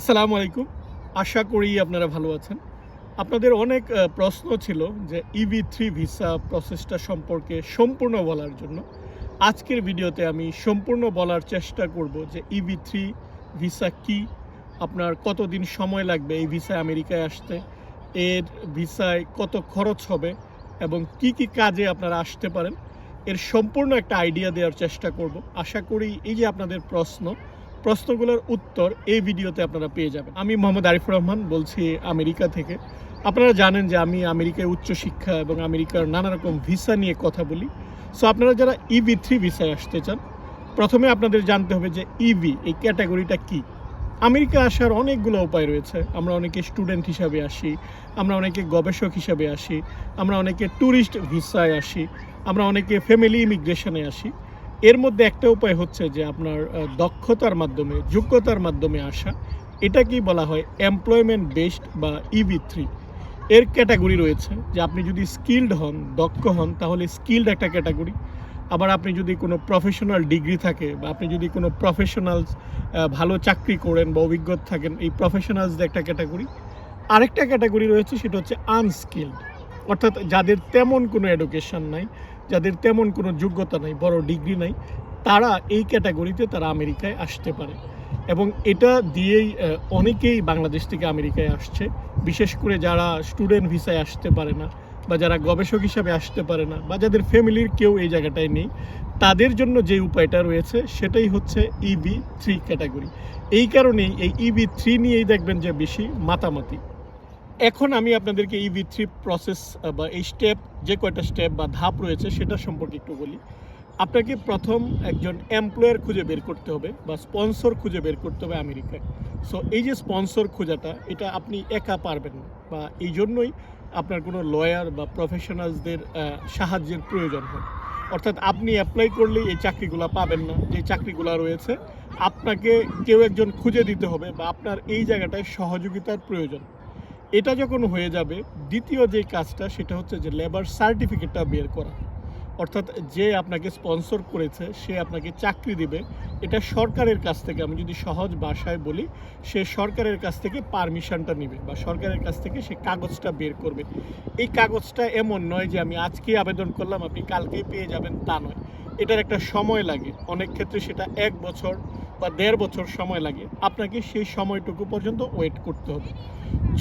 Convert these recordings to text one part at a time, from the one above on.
আসসালামু আলাইকুম। আশা করি আপনারা ভালো আছেন। আপনাদের অনেক প্রশ্ন ছিল যে ইভি থ্রি ভিসা প্রসেসটা সম্পর্কে সম্পূর্ণ বলার জন্য। আজকের ভিডিওতে আমি সম্পূর্ণ বলার চেষ্টা করব যে ইভি থ্রি ভিসা কি, আপনার কতদিন সময় লাগবে এই ভিসায় আমেরিকায় আসতে, এর ভিসায় কত খরচ হবে এবং কি কি কাজে আপনারা আসতে পারেন, এর সম্পূর্ণ একটা আইডিয়া দেওয়ার চেষ্টা করব। আশা করি এই যে আপনাদের প্রশ্ন প্রশ্নগুলোর উত্তর এই ভিডিওতে আপনারা পেয়ে যাবেন। আমি মোহাম্মদ আরিফুর রহমান বলছি আমেরিকা থেকে। আপনারা জানেন যে আমি আমেরিকায় উচ্চশিক্ষা এবং আমেরিকার নানা রকম ভিসা নিয়ে কথা বলি। সো আপনারা যারা ইভি থ্রি ভিসায় আসতে চান, প্রথমে আপনাদের জানতে হবে যে ইভি এই ক্যাটাগরিটা কি? আমেরিকা আসার অনেকগুলো উপায় রয়েছে। আমরা অনেকে স্টুডেন্ট হিসাবে আসি, আমরা অনেকে গবেষক হিসাবে আসি, আমরা অনেকে ট্যুরিস্ট ভিসায় আসি, আমরা অনেকে ফ্যামিলি ইমিগ্রেশনে আসি। এর মধ্যে একটা উপায় হচ্ছে যে আপনার দক্ষতার মাধ্যমে, যোগ্যতার মাধ্যমে আসা। এটাকেই বলা হয় এমপ্লয়মেন্ট বেসড বা ইভি থ্রি এর ক্যাটাগরি রয়েছে যে আপনি যদি স্কিল্ড হন, দক্ষ হন, তাহলে স্কিল্ড একটা ক্যাটাগরি আবার আপনি যদি কোনো প্রফেশনাল ডিগ্রি থাকে বা আপনি যদি কোনো প্রফেশনাল ভালো চাকরি করেন বা অভিজ্ঞতা থাকেন, এই প্রফেশনালসদের একটা ক্যাটাগরি আরেকটা ক্যাটাগরি রয়েছে, সেটা হচ্ছে আনস্কিল্ড অর্থাৎ যাদের তেমন কোনো এডুকেশন নাই যাদের তেমন কোনো যোগ্যতা নাই, বড় ডিগ্রি নাই, তারা এই ক্যাটাগরিতে তারা আমেরিকায় আসতে পারে। এবং এটা দিয়েই অনেকেই বাংলাদেশ থেকে আমেরিকায় আসছে। বিশেষ করে যারা স্টুডেন্ট ভিসায় আসতে পারে না, বা যারা গবেষক হিসাবে আসতে পারে না, বা যাদের ফ্যামিলির কেউ এই জায়গাটায় নেই, তাদের জন্য যে উপায়টা রয়েছে, সেটাই হচ্ছে ইবি থ্রি ক্যাটাগরি। এই কারণেই এই ইবি থ্রি নিয়েই দেখবেন যে বেশি মাতামাতি। এখন আমি আপনাদেরকে ইভি থ্রি প্রসেস বা এই স্টেপ যে কয়টা স্টেপ বা ধাপ রয়েছে সেটা সম্পর্কে একটু বলি। আপনাকে প্রথম একজন এমপ্লয়ার খুঁজে বের করতে হবে বা স্পন্সর খুঁজে বের করতে হবে আমেরিকায়। সো এই যে স্পন্সর খোঁজাটা, এটা আপনি একা পারবেন না বা এই জন্যই আপনার কোনো লয়ার বা প্রফেশনালসদের সাহায্যের প্রয়োজন হয়। অর্থাৎ আপনি অ্যাপ্লাই করলেই এই চাকরিগুলো পাবেন না, যে চাকরিগুলো রয়েছে, আপনাকে কেউ একজন খুঁজে দিতে হবে বা আপনার এই জায়গাটায় সহযোগিতার প্রয়োজন। এটা যখন হয়ে যাবে, দ্বিতীয় যে কাজটা সেটা হচ্ছে যে লেবার সার্টিফিকেটটা বের করা। অর্থাৎ যে আপনাকে স্পন্সর করেছে, সে আপনাকে চাকরি দিবে। এটা সরকারের কাছ থেকে, আমি যদি সহজ ভাষায় বলি, সে সরকারের কাছ থেকে পারমিশনটা নেবে বা সরকারের কাছ থেকে সে কাগজটা বের করবে। এই কাগজটা এমন নয় যে আমি আজকেই আবেদন করলাম, আপনি কালকেই পেয়ে যাবেন, তা নয়। এটার একটা সময় লাগে। অনেক ক্ষেত্রে সেটা এক বছর বা দেড় বছর সময় লাগে, আপনাকে সেই সময়টুকু পর্যন্ত ওয়েট করতে হবে।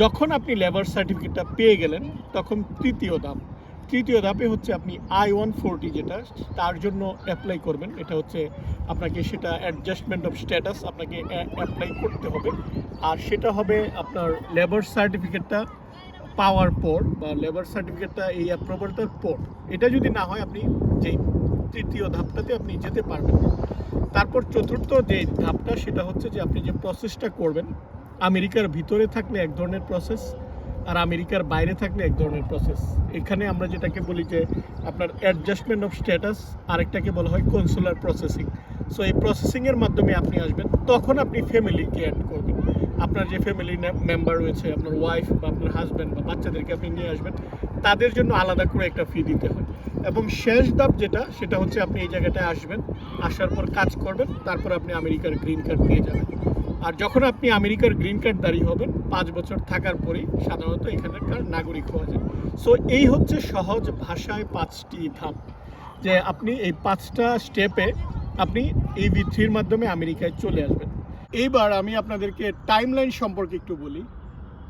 যখন আপনি লেবার সার্টিফিকেটটা পেয়ে গেলেন, তখন তৃতীয় ধাপ। তৃতীয় ধাপে হচ্ছে আপনি আই ওয়ান ফোরটি যেটা, তার জন্য অ্যাপ্লাই করবেন। এটা হচ্ছে আপনাকে সেটা অ্যাডজাস্টমেন্ট অফ স্ট্যাটাস আপনাকে অ্যাপ্লাই করতে হবে। আর সেটা হবে আপনার লেবার সার্টিফিকেটটা পাওয়ার পর বা লেবার সার্টিফিকেটটা এই অ্যাপ্রুভালটার পর। এটা যদি না হয়, আপনি যেই তৃতীয় ধাপটাতে আপনি যেতে পারবেন না। তারপর চতুর্থ যে ধাপটা, সেটা হচ্ছে যে আপনি যে প্রসেসটা করবেন, আমেরিকার ভিতরে থাকলে এক ধরনের প্রসেস আর আমেরিকার বাইরে থাকলে এক ধরনের প্রসেস এখানে আমরা যেটাকে বলি যে আপনার অ্যাডজাস্টমেন্ট অফ স্ট্যাটাস আরেকটাকে বলা হয় কনসুলার প্রসেসিং সো এই প্রসেসিংয়ের মাধ্যমে আপনি আসবেন, তখন আপনি ফ্যামিলিকে অ্যাড করবেন। আপনার যে ফ্যামিলি মেম্বার রয়েছে, আপনার ওয়াইফ বা আপনার হাজব্যান্ড বা বাচ্চাদেরকে আপনি নিয়ে আসবেন, তাদের জন্য আলাদা করে একটা ফি দিতে হয়। এবং শেষ ধাপ যেটা, সেটা হচ্ছে আপনি এই জায়গাটায় আসবেন, আসার পর কাজ করবেন, তারপর আপনি আমেরিকার গ্রিন কার্ড পেয়ে যাবেন। আর যখন আপনি আমেরিকার গ্রিন কার্ড দাঁড়িয়ে হবেন, পাঁচ বছর থাকার পরেই সাধারণত এখানকার নাগরিক হওয়া যায়। সো এই হচ্ছে সহজ ভাষায় পাঁচটি ধাপ। যে আপনি এই পাঁচটা স্টেপে আপনি এই ভি থ্রির মাধ্যমে আমেরিকায় চলে আসবেন। এইবার আমি আপনাদেরকে টাইমলাইন সম্পর্কে একটু বলি।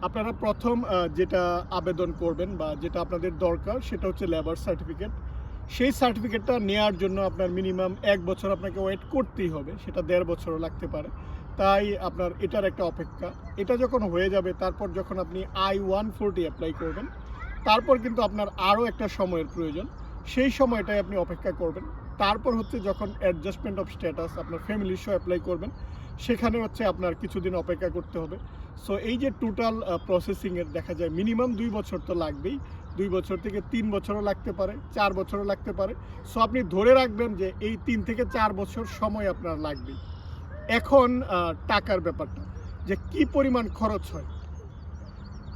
আপনারা প্রথম যেটা আবেদন করবেন বা যেটা আপনাদের দরকার সেটা হচ্ছে লেবার সার্টিফিকেট সেই সার্টিফিকেটটা নেওয়ার জন্য আপনার মিনিমাম এক বছর আপনাকে ওয়েট করতেই হবে, সেটা দেড় বছরও লাগতে পারে। তাই আপনার এটার একটা অপেক্ষা। এটা যখন হয়ে যাবে, তারপর যখন আপনি আই ওয়ান ফোরটি অ্যাপ্লাই করবেন, তারপর কিন্তু আপনার আরও একটা সময়ের প্রয়োজন। সেই সময়টাই আপনি অপেক্ষা করবেন। তারপর হচ্ছে যখন অ্যাডজাস্টমেন্ট অফ স্ট্যাটাস আপনার ফ্যামিলির সহ অ্যাপ্লাই করবেন সেখানে হচ্ছে আপনার কিছুদিন অপেক্ষা করতে হবে। সো এই যে টোটাল প্রসেসিংয়ের দেখা যায় মিনিমাম দুই বছর তো লাগবেই। দুই বছর থেকে তিন বছরও লাগতে পারে, চার বছরও লাগতে পারে। সো আপনি ধরে রাখবেন যে এই তিন থেকে চার বছর সময় আপনার লাগবেই এখন টাকার ব্যাপারটা, যে কি পরিমাণ খরচ হয়।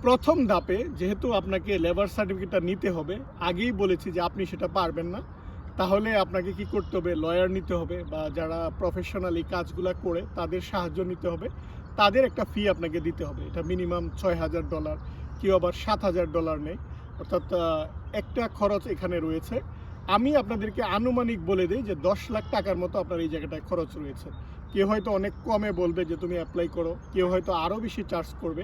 প্রথম ধাপে যেহেতু আপনাকে লেবার সার্টিফিকেটটা নিতে হবে, আগেই বলেছি যে আপনি সেটা পারবেন না। তাহলে আপনাকে কি করতে হবে? লয়ার নিতে হবে বা যারা প্রফেশনালি কাজগুলো করে তাদের সাহায্য নিতে হবে। তাদের একটা ফি আপনাকে দিতে হবে। এটা মিনিমাম ছয় হাজার ডলার কেউ আবার সাত হাজার ডলার নেই অর্থাৎ একটা খরচ এখানে রয়েছে। আমি আপনাদেরকে আনুমানিক বলে দিই যে দশ লাখ টাকার মতো আপনার এই জায়গাটায় খরচ রয়েছে। কেউ হয়তো অনেক কমে বলবে যে তুমি অ্যাপ্লাই করো। কেউ হয়তো আরও বেশি চার্জ করবে।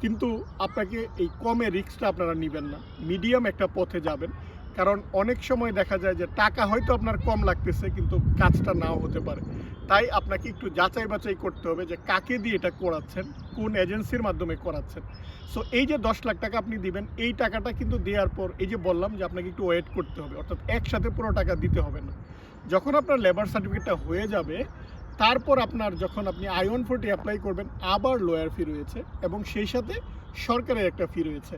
কিন্তু আপনাকে এই কমে রিস্কটা আপনারা নেবেন না। মিডিয়াম একটা পথে যাবেন। কারণ অনেক সময় দেখা যায় যে টাকা হয়তো আপনার কম লাগতেছে, কিন্তু কাজটা নাও হতে পারে। তাই আপনাকে একটু যাচাই বাছাই করতে হবে যে কাকে দিয়ে এটা করাচ্ছেন, কোন এজেন্সির মাধ্যমে করাচ্ছেন। সো এই যে দশ লাখ টাকা আপনি দিবেন, এই টাকাটা কিন্তু দেওয়ার পর এই যে বললাম যে আপনাকে একটু ওয়েট করতে হবে, অর্থাৎ একসাথে পুরো টাকা দিতে হবে না। যখন আপনার লেবার সার্টিফিকেটটা হয়ে যাবে, তারপর আপনার যখন আপনি আই ওয়ান ফোরটি অ্যাপ্লাই করবেন, আবার লয়ার ফি রয়েছে এবং সেই সাথে সরকারের একটা ফি রয়েছে।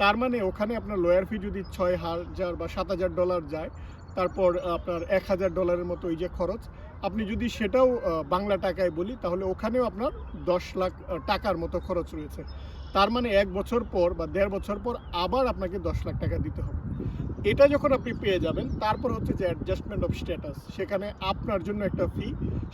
তার মানে ওখানে আপনার লয়ার ফি যদি ছয় হাজার বা সাত হাজার ডলার যায়, তারপর আপনার এক হাজার ডলারের মতো ওই যে খরচ, আপনি যদি সেটাও বাংলা টাকায় বলি, তাহলে ওখানেও আপনার দশ লাখ টাকার মতো খরচ রয়েছে। তার মানে এক বছর পর বা দেড় বছর পর আবার আপনাকে দশ লাখ টাকা দিতে হবে। এটা যখন আপনি পেয়ে যাবেন, তারপর হচ্ছে যে অ্যাডজাস্টমেন্ট অফ স্ট্যাটাস সেখানে আপনার জন্য একটা ফি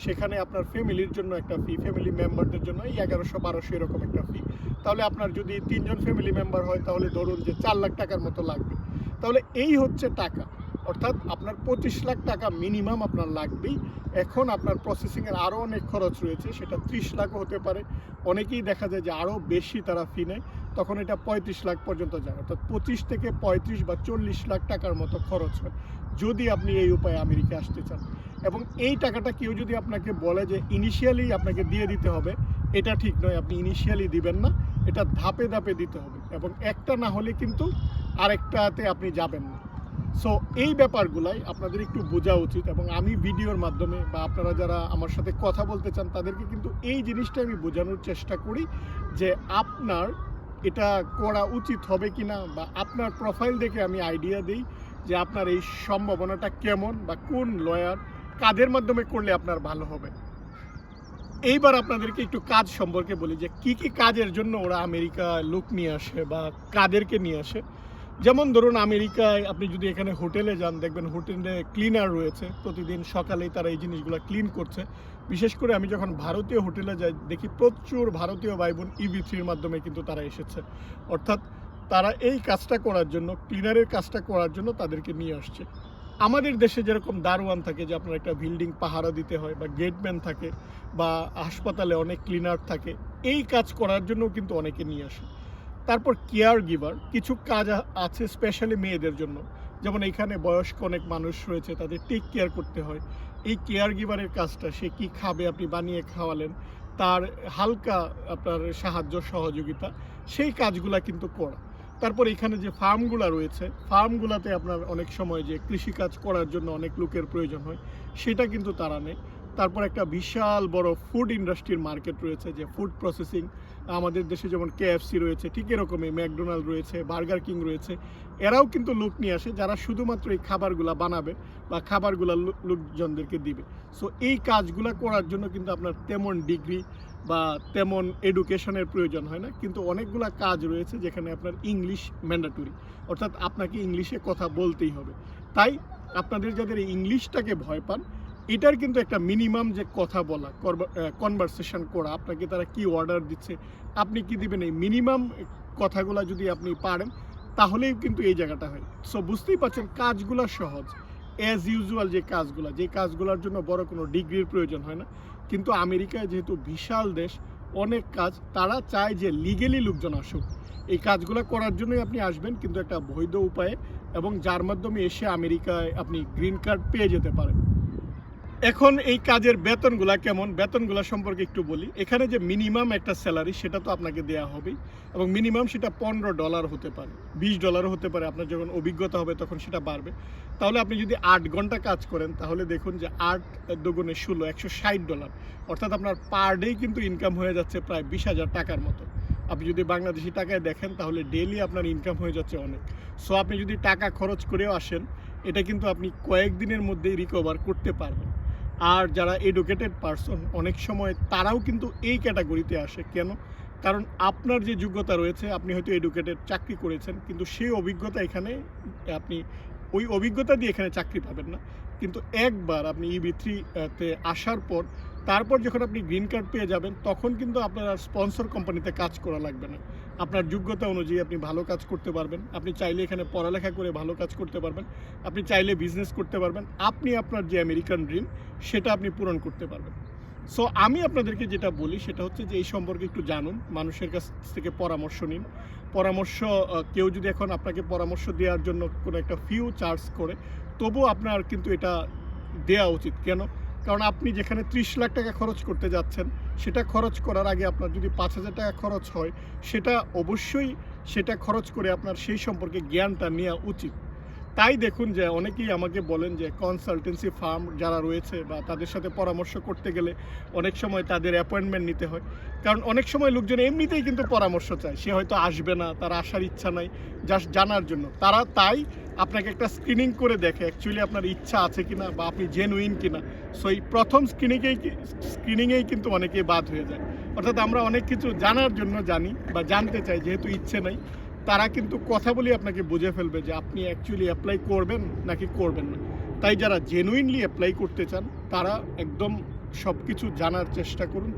সেখানে আপনার ফ্যামিলির জন্য একটা ফি ফ্যামিলি মেম্বারদের জন্য এই এগারোশো বারোশো এরকম একটা ফি তাহলে আপনার যদি তিনজন ফ্যামিলি মেম্বার হয়, তাহলে ধরুন যে চার লাখ টাকার মতো লাগবে। তাহলে এই হচ্ছে টাকা। অর্থাৎ আপনার পঁচিশ লাখ টাকা মিনিমাম আপনার লাগবেই। এখন আপনার প্রসেসিংয়ের আরও অনেক খরচ রয়েছে, সেটা ত্রিশ লাখও হতে পারে। অনেকেই দেখা যায় যে আরও বেশি তারা ফি নেয়। তখন এটা পঁয়ত্রিশ লাখ পর্যন্ত যায়। অর্থাৎ পঁচিশ থেকে পঁয়ত্রিশ বা চল্লিশ লাখ টাকার মতো খরচ হয়, যদি আপনি এই উপায়ে আমেরিকা আসতে চান। এবং এই টাকাটা কেউ যদি আপনাকে বলে যে ইনিশিয়ালি আপনাকে দিয়ে দিতে হবে, এটা ঠিক নয়। আপনি ইনিশিয়ালি দিবেন না। এটা ধাপে ধাপে দিতে হবে এবং একটা না হলে কিন্তু আরেকটাতে আপনি যাবেন না। সো এই ব্যাপারগুলাই আপনাদের একটু বোঝা উচিত এবং আমি ভিডিওর মাধ্যমে বা আপনারা যারা আমার সাথে কথা বলতে চান, তাদেরকে কিন্তু এই জিনিসটা আমি বোঝানোর চেষ্টা করি যে আপনার এটা করা উচিত হবে কি না বা আপনার প্রোফাইল দেখে আমি আইডিয়া দিই যে আপনার এই সম্ভাবনাটা কেমন বা কোন লয়ার কাদের মাধ্যমে করলে আপনার ভালো হবে। এইবার আপনাদেরকে একটু কাজ সম্পর্কে বলি যে কি কি কাজের জন্য ওরা আমেরিকা লোক নিয়ে আসে বা কাদেরকে নিয়ে আসে। যেমন ধরুন আমেরিকায় আপনি যদি এখানে হোটেলে যান, দেখবেন হোটেলে ক্লিনার রয়েছে। প্রতিদিন সকালেই তারা এই জিনিসগুলো ক্লিন করছে। বিশেষ করে আমি যখন ভারতীয় হোটেলে যাই, দেখি প্রচুর ভারতীয় ভাই বোন ইভি থ্রির মাধ্যমে কিন্তু তারা এসেছে। অর্থাৎ তারা এই কাজটা করার জন্য, ক্লিনারের কাজটা করার জন্য তাদেরকে নিয়ে আসছে। আমাদের দেশে যেরকম দারোয়ান থাকে যে আপনার একটা বিল্ডিং পাহারা দিতে হয় বা গেটম্যান থাকে বা হাসপাতালে অনেক ক্লিনার থাকে, এই কাজ করার জন্য কিন্তু অনেকে নিয়ে আসে। তারপর কেয়ার গিভার, কিছু কাজ আছে স্পেশালি মেয়েদের জন্য। যেমন এখানে বয়স্ক অনেক মানুষ রয়েছে, তাদের টেক কেয়ার করতে হয়। এই কেয়ার গিভারের কাজটা সে কি খাবে, আপনি বানিয়ে খাওয়ালেন, তার হালকা আপনার সাহায্য, সহযোগিতা, সেই কাজগুলা কিন্তু করা। তারপর এখানে যে ফার্মগুলো রয়েছে, ফার্মগুলোতে আপনার অনেক সময় যে কৃষিকাজ করার জন্য অনেক লোকের প্রয়োজন হয়, সেটা কিন্তু তারা নেই তারপর একটা বিশাল বড় ফুড ইন্ডাস্ট্রির মার্কেট রয়েছে যে ফুড প্রসেসিং আমাদের দেশে যেমন কেএফসি রয়েছে, ঠিক এরকমই ম্যাকডোনাল্ড রয়েছে বার্গার কিং রয়েছে, এরাও কিন্তু লোক নিয়ে আসে যারা শুধুমাত্র এই খাবারগুলা বানাবে বা খাবারগুলা লোকজনদেরকে দিবে। সো এই কাজগুলা করার জন্য কিন্তু আপনার তেমন ডিগ্রি বা তেমন এডুকেশনের প্রয়োজন হয় না, কিন্তু অনেকগুলা কাজ রয়েছে যেখানে আপনার ইংলিশ ম্যান্ডাটরি অর্থাৎ আপনাকে ইংলিশে কথা বলতেই হবে। তাই আপনাদের যাদের ইংলিশটাকে ভয় পান, এটার কিন্তু একটা মিনিমাম যে কথা বলা কনভারসেশন করা, আপনাকে তারা কি অর্ডার দিচ্ছে, আপনি কি দিবেন, এই মিনিমাম কথাগুলো যদি আপনি পারেন, তাহলেই কিন্তু এই জায়গাটা হয়। সো বুঝতেই পারছেন কাজগুলো সহজ। অ্যাজ ইউজুয়াল যে কাজগুলো, যে কাজগুলোর জন্য বড় কোনো ডিগ্রির প্রয়োজন হয় না। কিন্তু আমেরিকা যেহেতু বিশাল দেশ, অনেক কাজ, তারা চায় যে লিগেলি লোকজন আসুক। এই কাজগুলো করার জন্যই আপনি আসবেন, কিন্তু একটা বৈধ উপায়ে এবং যার মাধ্যমে এসে আমেরিকায় আপনি গ্রিন কার্ড পেয়ে যেতে পারেন। এখন এই কাজের বেতনগুলা কেমন? বেতনগুলা সম্পর্কে একটু বলি। এখানে যে মিনিমাম একটা স্যালারি সেটা তো আপনাকে দেওয়া হবেই। এবং মিনিমাম সেটা পনেরো ডলার হতে পারে, বিশ ডলারও হতে পারে। আপনার যখন অভিজ্ঞতা হবে তখন সেটা বাড়বে। তাহলে আপনি যদি আট ঘণ্টা কাজ করেন, তাহলে দেখুন যে আট দুগুণে ষোলো, একশো ষাট ডলার অর্থাৎ আপনার পার ডে কিন্তু ইনকাম হয়ে যাচ্ছে প্রায় বিশ হাজার টাকার মতো। আপনি যদি বাংলাদেশি টাকায় দেখেন, তাহলে ডেলি আপনার ইনকাম হয়ে যাচ্ছে অনেক। সো আপনি যদি টাকা খরচ করেও আসেন, এটা কিন্তু আপনি কয়েকদিনের মধ্যেই রিকভার করতে পারবেন। আর যারা এডুকেটেড পারসন অনেক সময় তারাও কিন্তু এই ক্যাটাগরিতে আসে। কেন? কারণ আপনার যে যোগ্যতা রয়েছে, আপনি হয়তো এডুকেটেড চাকরি করেছেন, কিন্তু সেই অভিজ্ঞতা এখানে, আপনি ওই অভিজ্ঞতা দিয়ে এখানে চাকরি পাবেন না। কিন্তু একবার আপনি ইবি থ্রিতে আসার পর তারপর যখন আপনি গ্রিন কার্ড পেয়ে যাবেন, তখন কিন্তু আপনার আর স্পন্সর কোম্পানিতে কাজ করা লাগবে না। আপনার যোগ্যতা অনুযায়ী আপনি ভালো কাজ করতে পারবেন। আপনি চাইলে এখানে পড়ালেখা করে ভালো কাজ করতে পারবেন। আপনি চাইলে বিজনেস করতে পারবেন। আপনি আপনার যে আমেরিকান ড্রিম সেটা আপনি পূরণ করতে পারবেন। সো আমি আপনাদেরকে যেটা বলি, সেটা হচ্ছে যে এই সম্পর্কে একটু জানুন। মানুষের কাছ থেকে পরামর্শ নিন। পরামর্শ কেউ যদি এখন আপনাকে পরামর্শ দেওয়ার জন্য কোনো একটা ফিউ চার্জ করে, তবুও আপনার কিন্তু এটা দেওয়া উচিত। কেন? কারণ আপনি যেখানে ত্রিশ লাখ টাকা খরচ করতে যাচ্ছেন, সেটা খরচ করার আগে আপনার যদি পাঁচ হাজার টাকা খরচ হয়, সেটা অবশ্যই সেটা খরচ করে আপনার সেই সম্পর্কে জ্ঞানটা নেওয়া উচিত। তাই দেখুন যে অনেকেই আমাকে বলেন যে কনসালটেন্সি ফার্ম যারা রয়েছে বা তাদের সাথে পরামর্শ করতে গেলে অনেক সময় তাদের অ্যাপয়েন্টমেন্ট নিতে হয়। কারণ অনেক সময় লোকজন এমনিতেই কিন্তু পরামর্শ চায়। সে হয়তো আসবে না, তার আসার ইচ্ছা নাই জাস্ট জানার জন্য। তারা তাই আপনাকে একটা স্ক্রিনিং করে দেখে অ্যাকচুয়ালি আপনার ইচ্ছা আছে কিনা বা আপনি জেনুইন কিনা। সো এই প্রথম স্ক্রিনিংয়েই স্ক্রিনিংয়েই কিন্তু অনেকেই বাদ হয়ে যায়। অর্থাৎ আমরা অনেক কিছু জানার জন্য জানি বা জানতে চাই, যেহেতু ইচ্ছে নাই। তারা কিন্তু কথা বলে আপনাকে বুঝে ফেলবে যে আপনি অ্যাকচুয়ালি অ্যাপ্লাই করবেন নাকি করবেন না। তাই যারা জেনুইনলি অ্যাপ্লাই করতে চান, তারা একদম সব কিছু জানার চেষ্টা করুন,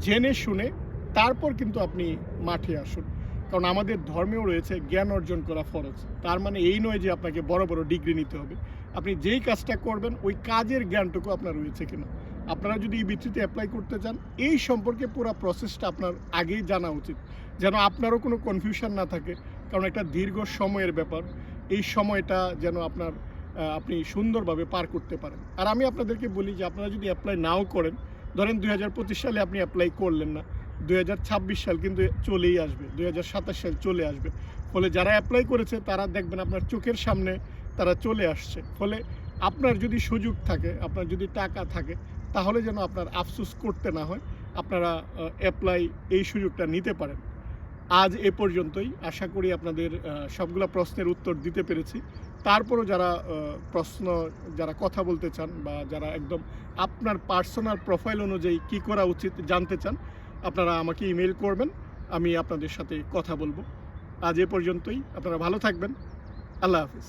জেনে শুনে তারপর কিন্তু আপনি মাঠে আসুন। কারণ আমাদের ধর্মেও রয়েছে জ্ঞান অর্জন করা ফরজ। তার মানে এই নয় যে আপনাকে বড় বড় ডিগ্রি নিতে হবে। আপনি যেই কাজটা করবেন, ওই কাজের জ্ঞানটুকু আপনার রয়েছে কিনা। আপনারা যদি এই বৃত্তিতে অ্যাপ্লাই করতে চান, এই সম্পর্কে পুরো প্রসেসটা আপনার আগেই জানা উচিত। যেন আপনারও কোনো কনফিউশন না থাকে। কারণ একটা দীর্ঘ সময়ের ব্যাপার। এই সময়টা যেন আপনার আপনি সুন্দরভাবে পার করতে পারেন। আর আমি আপনাদেরকে বলি যে আপনারা যদি অ্যাপ্লাই নাও করেন, ধরেন দুই হাজার পঁচিশ সালে আপনি অ্যাপ্লাই করলেন না, দুই হাজার ছাব্বিশ সাল কিন্তু চলেই আসবে, দুই হাজার সাতাশ সাল চলে আসবে। ফলে যারা অ্যাপ্লাই করেছে, তারা দেখবেন আপনার চোখের সামনে তারা চলে আসছে। ফলে আপনার যদি সুযোগ থাকে, আপনার যদি টাকা থাকে, তাহলে যেন আপনার আফসোস করতে না হয়, আপনারা অ্যাপ্লাই এই সুযোগটা নিতে পারেন। আজ এ পর্যন্তই। আশা করি আপনাদের সবগুলো প্রশ্নের উত্তর দিতে পেরেছি। তারপরও যারা প্রশ্ন, যারা কথা বলতে চান বা যারা একদম আপনার পার্সোনাল প্রোফাইল অনুযায়ী কি করা উচিত জানতে চান, আপনারা আমাকে ইমেল করবেন, আমি আপনাদের সাথে কথা বলব। আজ এ পর্যন্তই। আপনারা ভালো থাকবেন। আল্লাহ হাফিজ।